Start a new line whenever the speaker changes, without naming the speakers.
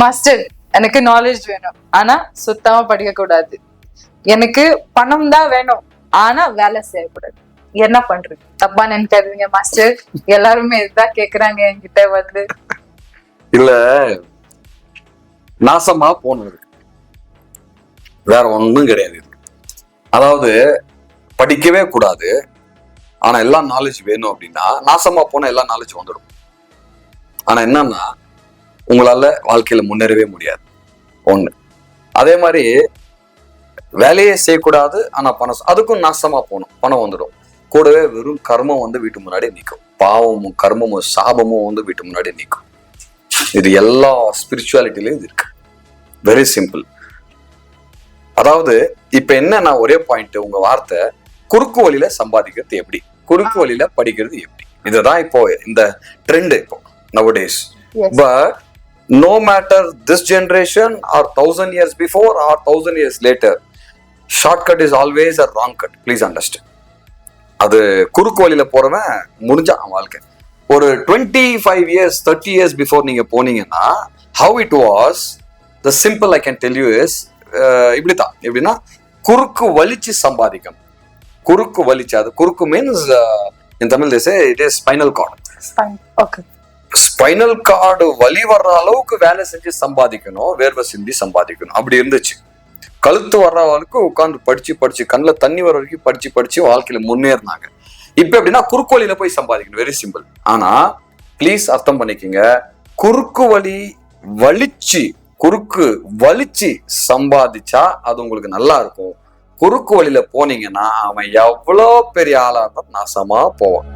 Master எனக்கு knowledge வேணும். ஆனா சுத்தமா படிக்க கூடாது எனக்கு பணம் தான் வேணும். ஆனா வேலை செய்யக்கூடாது. என்ன பண்றது? தப்பா நினைக்காதீங்க மாஸ்டர் எல்லாருமே இதுதான் கேக்குறாங்க என்கிட்ட வந்து.
இல்ல நாசமா போனது. வேற ஒண்ணும் கிடையாது அதாவது படிக்கவே கூடாது. ஆனா எல்லா நாலேஜ் வேணும் அப்படின்னா நாசமா போன எல்லா நாலேஜ் வந்துடும். ஆனா என்னன்னா உங்களால வாழ்க்கையில முன்னேறவே முடியாது. ஒண்ணு. அதே மாதிரி வேலையே செய்யக்கூடாது ஆனா பணம் அதுக்கும் நாசமா போகணும். பணம் வந்துடும். கூடவே வெறும் கர்மம் வந்து வீட்டு முன்னாடி நிற்கும் பாவமும் கர்மமும் சாபமும் வந்து வீட்டு முன்னாடி நிற்கும் இது எல்லா ஸ்பிரிச்சுவாலிட்டிலையும் இது இருக்கு. வெரி சிம்பிள் அதாவது இப்ப என்ன நான் ஒரே பாயிண்ட் உங்க வார்த்தை குறுக்கு வழியில சம்பாதிக்கிறது எப்படி? குறுக்கு வழியில படிக்கிறது எப்படி? இதுதான் இப்போ இந்த ட்ரெண்ட் இப்போ nowadays
Yes.
But no matter this generation or thousand years before or thousand years later short cut is always a wrong cut please understand அது குறுக்கு வழியில போறவன் முடிஞ்சான் அவன் வாழ்க்கை. ஒரு twenty five years thirty years before நீங்க போனீங்கன்னா how it was the simple I can tell you is இப்படித்தான். எப்படின்னா குறுக்கு வலிச்சு சம்பாதிக்கணும். குறுக்கு வலிச்சு அது குறுக்கு மீன்ஸ் இன் தமிழ் தேசே it is spinal cord
okay
spinal cord வலி வர்ற அளவுக்கு வேலை செஞ்சு சம்பாதிக்கணும் வேர்வை சிந்தி சம்பாதிக்கணும். அப்படி இருந்துச்சு. கழுத்து வர்ற அளவுக்கு உட்காந்து படிச்சு படிச்சு கண்ணில் தண்ணி வர வரைக்கும் படிச்சு படிச்சு வாழ்க்கையில முன்னேறினாங்க. இப்போ எப்படின்னா குறுக்கு வழியில போய் சம்பாதிக்கணும். வெரி சிம்பிள் ஆனா ப்ளீஸ் அர்த்தம் பண்ணிக்கோங்க. குறுக்கு வழி வலிச்சு குறுக்கு வலிச்சு சம்பாதிச்சா அது உங்களுக்கு நல்லா இருக்கும். குறுக்கு வழியில போனீங்கன்னா அவன் எவ்வளோ பெரிய ஆளா இருந்தாலும் நாசமா போவான்.